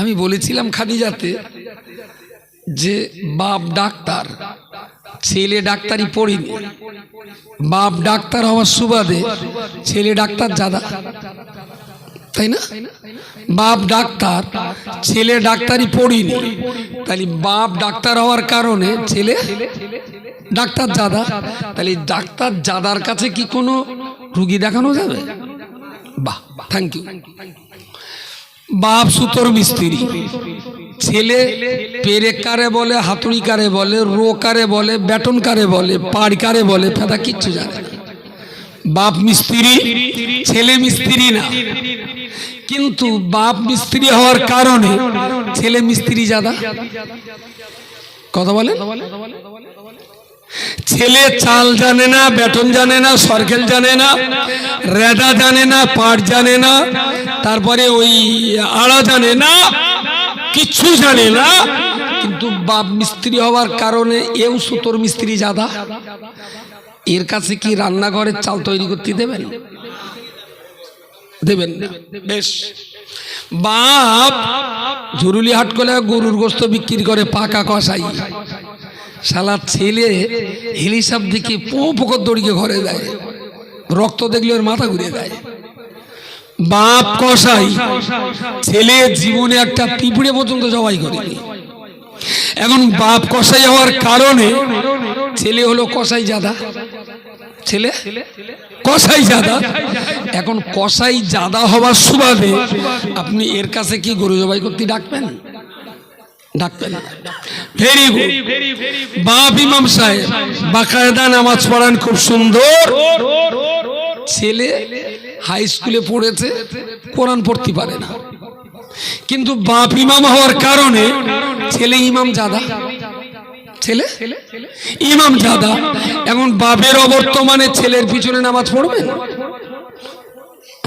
আমি বলেছিলাম খাদিজাতে যে বাপ ডাক্তার, ছেলে ডাক্তারি পড়িনি। বাপ ডাক্তার হওয়ার সুবাদে ছেলে ডাক্তার জাদা তাই না? বাপ ডাক্তার, ছেলে ডাক্তারি পড়িনি। তাহলে বাপ ডাক্তার হওয়ার কারণে ছেলে ডাক্তার জাদা তাহলে ডাক্তার জাদার কাছে কি কোনো রুগী দেখানো যাবে? বাহ থ্যাংক ইউ বাপ সুতোর মিস্ত্রি। ছেলে পেরেক কারে বলে, হাতুড়ি কারে বলে, রো কারে বলে, ব্যাটন কারে বলে, পাড় কারে বলে, ফেদা কিচ্ছু জানে বাপ মিস্ত্রি, ছেলে মিস্ত্রি না। কিন্তু বাপ মিস্ত্রি হওয়ার কারণে ছেলে মিস্ত্রি জাদা কথা বলে ছেলে চাল জানে না, বেতন জানে না সরকেল জানে না রেদা জানে না, পাট জানে না, তারপরে ওই আড়া জানে না কিচ্ছু জানে না, কিন্তু বাপ মিস্ত্রি হওয়ার কারণে এও সুতোর মিস্ত্রি জাদা। এর কাছে কি রান্নাঘরের চাল তৈরি করতে দেবেন? দেবেন বেশ। বাপ জরুরি হাট করে গরুর গোস্ত বিক্রি করে পাকা কষাই শালা ছেলে হিলিসাব দিকে পোকর দড়িকে ঘরে দেয়। রক্ত দেখলে ওর মাথা ঘুরে দেয় বাপ কষাই ছেলে জীবনে একটা পিঁপড়ে পর্যন্ত জবাই করেনি। এখন বাপ কষাই হওয়ার কারণে ছেলে হলো কষাই জাদা। ছেলে? কষাই জাদা। এখন কষাই জাদা হওয়ার সুবাদে আপনি এর কাছে কি গরু জবাই করতে ডাকবেন? ডাকবেন। ভেরি বাপ ইমাম সাহেব বাকায়দা নামাজ পড়ান খুব সুন্দর। ছেলে হাই স্কুলে পড়েছে কোরআন পড়তে পারে না। কিন্তু বাপ ইমাম হওয়ার কারণে ছেলে ইমাম জাদা। ছেলে? ইমাম জাদা। এখন বাপের অবর্তমানে ছেলের পিছনে নামাজ পড়বেন?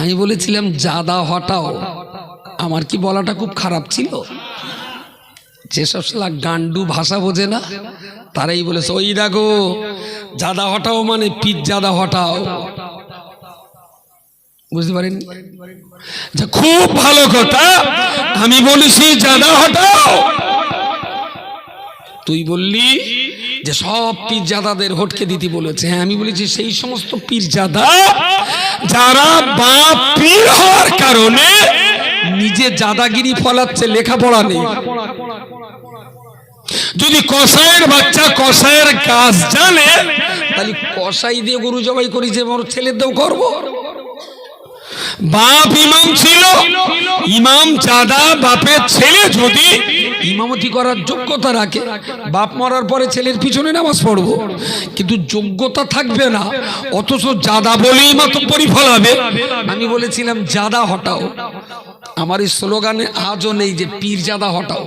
আমি বলেছিলাম জাদা হটাও। আমার কি বলাটা খুব খারাপ ছিল? যেসব সালা গান্ডু ভাষা বোঝে না, তারাই বলেছে, ওই দেখো, জাদা হটাও মানে পিঠ জাদা হটাও। বুঝতে পারেন? খুব ভালো কথা, আমি বলেছি জাদা হটাও। তুই বললি যে সব পীরজাদাদের হটকে দিতে বলেছে। হ্যাঁ আমি বলেছি সেই সমস্ত পীরজাদা যারা বাপ পীর হওয়ার কারণে নিজে জাদাগিরি ফলাচ্ছে, লেখাপড়া নেই। যদি কষায়ের বাচ্চা কষায়ের কাজ জানে, তাহলে কষাই দিয়ে গরু জবাই করি যে বড় ছেলের দেও করব বাপ ইমাম ছিল, ইমাম চাঁদা, বাপের ছেলে যদি ইমামতি করার যোগ্যতা রাখে, বাপ মরার পরে ছেলের পিছনে নামাজ পড়ব। কিন্তু যোগ্যতা থাকবে না, অথচ জাদা বলেই মাত্র পরিফলাবে আমি বলেছিলাম জাদা হটাও। আমার এই স্লোগানে আজও নেই যে পীর জাদা হটাও।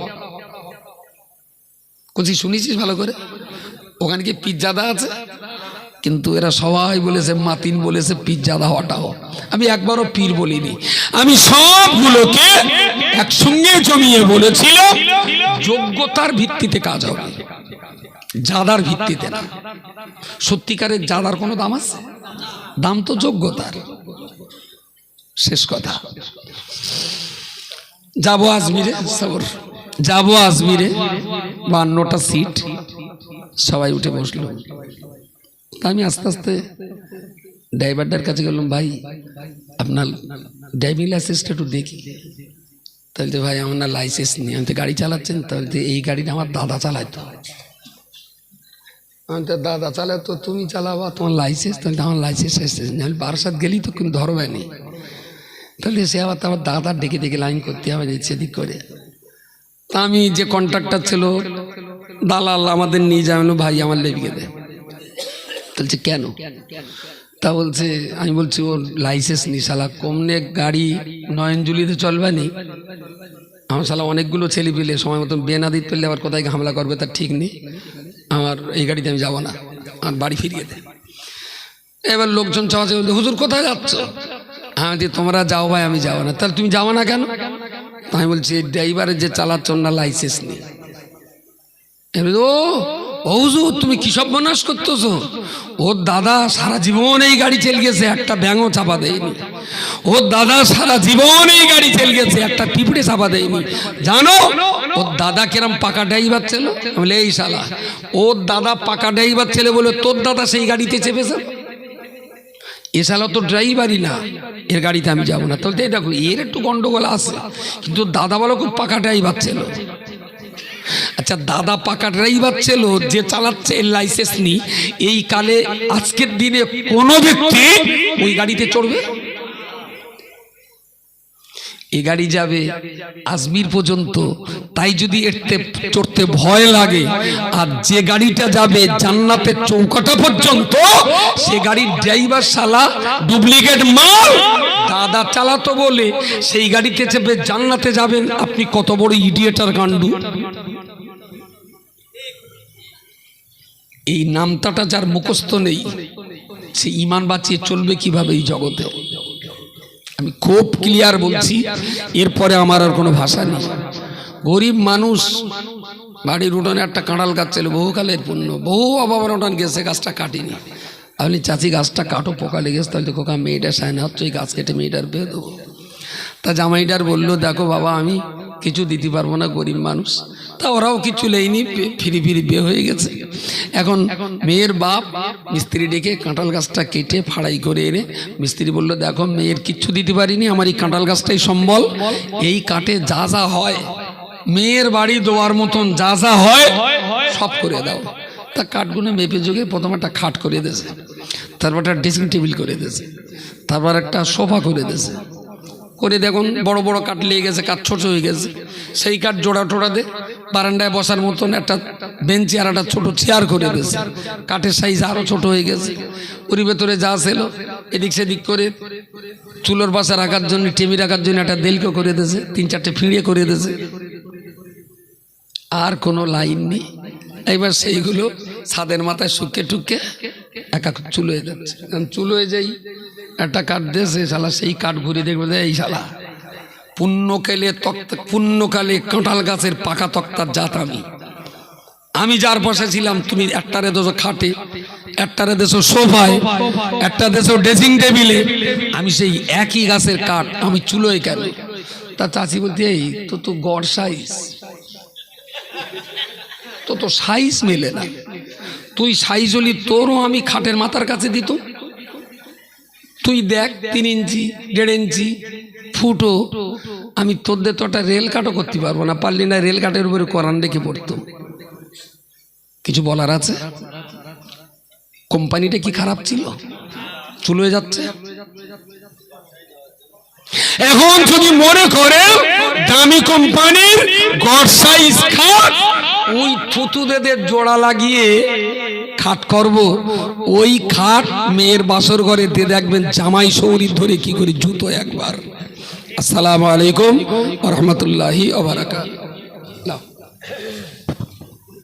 কোচি শুনেছিস ভালো করে? ওখানে কি পিজ্জাদা আছে? কিন্তু এরা সবাই বলেছে, মাতিন বলেছে পিজ্জাদা হটাও আমি একবারও পীর বলিনি। আমি সবগুলোকে একসঙ্গে জমিয়ে বলেছিলাম যোগ্যতার ভিত্তিতে কাজ হবে। জাদার ভিত্তিতে না। সত্যিকারের জাদার কোনো দাম আছে? দাম তো যোগ্যতার। শেষ কথা। যাব আজমিরে সবর যাব আজমিরে। বান্নটা সিট। সবাই উঠে বসল। তা আমি আস্তে আস্তে ড্রাইভারটার কাছে গেলাম ভাই আপনার ড্রাইভিং লাইসেন্সটা একটু দেখি। তাহলে তো ভাই আমার না লাইসেন্স নেই। আমি তো গাড়ি চালাচ্ছেন তাহলে তো এই গাড়িটা আমার দাদা চালাইতো। আমি তো দাদা চালাতো তুমি চালাবা তোমার লাইসেন্স তাহলে তো আমার লাইসেন্স এসেছে আমি বারাসাত গেলেই তো কিন্তু ধরবে নি তাহলে সে আবার তো আমার দাদা ডেকে ডেকে লাইন করতে হবে সেদিক করে। আমি যে কন্ট্রাক্টর ছিল দালাল আমাদের নিয়ে যাবেন ভাই আমার লেবিকে দে। বলছে কেন? তা বলছে আমি বলছি ওর লাইসেন্স নি শালা কমনে গাড়ি নয়নজুলিতে চলবে নি। আমার শালা অনেকগুলো ছেলে পেলে সময় মতন বিয়ে না দিতে পেলে আবার কোথায় হামলা করবে তার ঠিক নেই। আমার এই গাড়িতে আমি যাব না আমার বাড়ি ফিরিয়ে দে। এবার লোকজন চাওয়া হুজুর কোথায় যাচ্ছ? হ্যাঁ বলছি, তোমরা যাও ভাই আমি যাব না। তাহলে তুমি যাব না কেন? আমি বলছি, এই ড্রাইভারের যে চালাচ্ছ না লাইসেন্স নেই। ও ওজু তুমি কি সব বনাস করতেছো? ওর দাদা, সারা জীবন এই গাড়ি চেল গেছে, একটা ব্যাঙও চাপা দেয়নি। ওর দাদা, সারা জীবন এই গাড়ি চেল গেছে, একটা পিঁপড়ে চাপা দেয়নি। জানো ওর দাদা কিরম পাকা ড্রাইভার ছিল? বলে, এই শালা ওর দাদা পাকা ড্রাইভার ছেলে বলে তোর দাদা সেই গাড়িতে চেপেছে? এ শালা তো ড্রাইভারই না। এর গাড়িতে আমি যাব না। তাহলে দেখো, এর একটু গন্ডগোল আছে। কিন্তু দাদা বলো খুব পাকা ড্রাইভার ছিল। আচ্ছা দাদা পাকা ড্রাইভার ছিল, যে চালাচ্ছে এর লাইসেন্স নি এই কালে আজকের দিনে কোনো ব্যক্তি ওই গাড়িতে চড়বে? এ গাড়ি যাবে আজমির পর্যন্ত। তাই যদি এরতে চড়তে ভয় লাগে, আর যে গাড়িটা যাবে জান্নাতের চৌকাটা পর্যন্ত, সে গাড়ির ড্রাইভার শালা ডুপ্লিকেট মাল। দাদা চালাতো বলে সেই গাড়িতে চেপে জান্নাতে যাবেন। আপনি কত বড় ইডিয়েটার কাণ্ডু এই নামটাটা যার মুখস্থ নেই, সে ইমান বাঁচিয়ে চলবে কীভাবে এই জগতে? আমি খুব ক্লিয়ার বলছি, এরপরে আমার আর কোনো ভাষা নেই। গরিব মানুষ, বাড়ির উঠোনে একটা কাঁড়াল গাছ ছিল, বহুকালের পুণ্য, বহু অভাবের উঠান গেছে, গাছটা কাটিনি। আপনি চাচি, গাছটা কাটো, পোকা লেগেছে তাহলে কোকা মেয়েটা সায়না হচ্ছে, ওই গাছ কেটে মেয়েটার পেয়ে দেবো। তা জামাইটার বলল, দেখো বাবা, আমি কিছু দিতে পারব না, গরিব মানুষ। তা ওরাও কিছু লেয়নি পে- ফিরি ফিরি বিয়ে হয়ে গেছে। এখন মেয়ের বাপ মিস্ত্রি ডেকে কাঁঠাল গাছটা কেটে ফাড়াই করে এনে মিস্ত্রি বলল, দেখো, মেয়ের কিচ্ছু দিতে পারিনি, আমার এই কাঁঠাল গাছটাই সম্বল। এই কাঠে যা যা হয়, মেয়ের বাড়ি দেওয়ার মতন যা যা হয়, সব করে দাও। তা কাঠগুলো মেপে যোগে প্রথম একটা খাট করে দিয়েছে, তারপর একটা ড্রেসিং টেবিল করে দিয়েছে, তারপর একটা সোফা করে দিয়েছে। করে দেখুন বড় বড় কাঠ লেগে গেছে, কাঠ ছোট হয়ে গেছে। সেই কাঠ জোড়া টোড়া দে, বারান্দায় বসার মতন একটা বেঞ্চি আর একটা ছোট চেয়ার করে দিয়েছে। কাঠের সাইজ আরও ছোট হয়ে গেছে। ওর ভেতরে যা ছিল এদিক সেদিক করে চুলোর পাশে রাখার জন্য টেমি রাখার জন্য একটা দেলকো করে দিয়েছে, তিন চারটে ফিঁড়িয়ে করে দিয়েছে। আর কোনো লাইন নেই। এবার সেইগুলো ছাদের মাথায় শুকে টুকে একা চুলোয় যাচ্ছে। চুলোয় যাই একটা কাঠ দেশে শালা সেই কাঠ ঘুরে দেখবে এই শালা। পুণ্যকালে তক্তা, পুণ্যকালে কাঁঠাল গাছের পাকা তক্তার জাত আমি। আমি যার পাশে ছিলাম, তুমি একটারে দেশো খাটে, একটারে দেশো সোফায়, একটা দেশো ড্রেসিং টেবিলে। আমি সেই একই গাছের কাঠ আমি চুলোয় কেন? তা চাচি বলতে, এই, তো তো গড় সাইজ। তো তো সাইজ মেলে না। তুই সাইজ হলি তোরও আমি খাটের মাথার কাছে দিত তুই দেখ তিন ইঞ্চি, দেড় ইঞ্চি, ফুটো। আমি তোদের তো একটা রেল কাটও করতে পারব না, পারলি না রেল কাটের উপরে কোরআন রেখে পড়তো। কিছু বলার আছে? কোম্পানিটা কি খারাপ ছিল? চলে যাচ্ছে? এখন যদি মনে করে দামি কোম্পানির গড সাইজ খাট, ওই থুতুদের জোড়া লাগিয়ে খাট করব, ওই খাট মেয়ের বাসর ঘরে দিয়ে দেখবেন জামাই সৌরি ধরে কি করে জুতো একবার। আসসালামু আলাইকুম রহমতুল্লাহি ওবারাকাত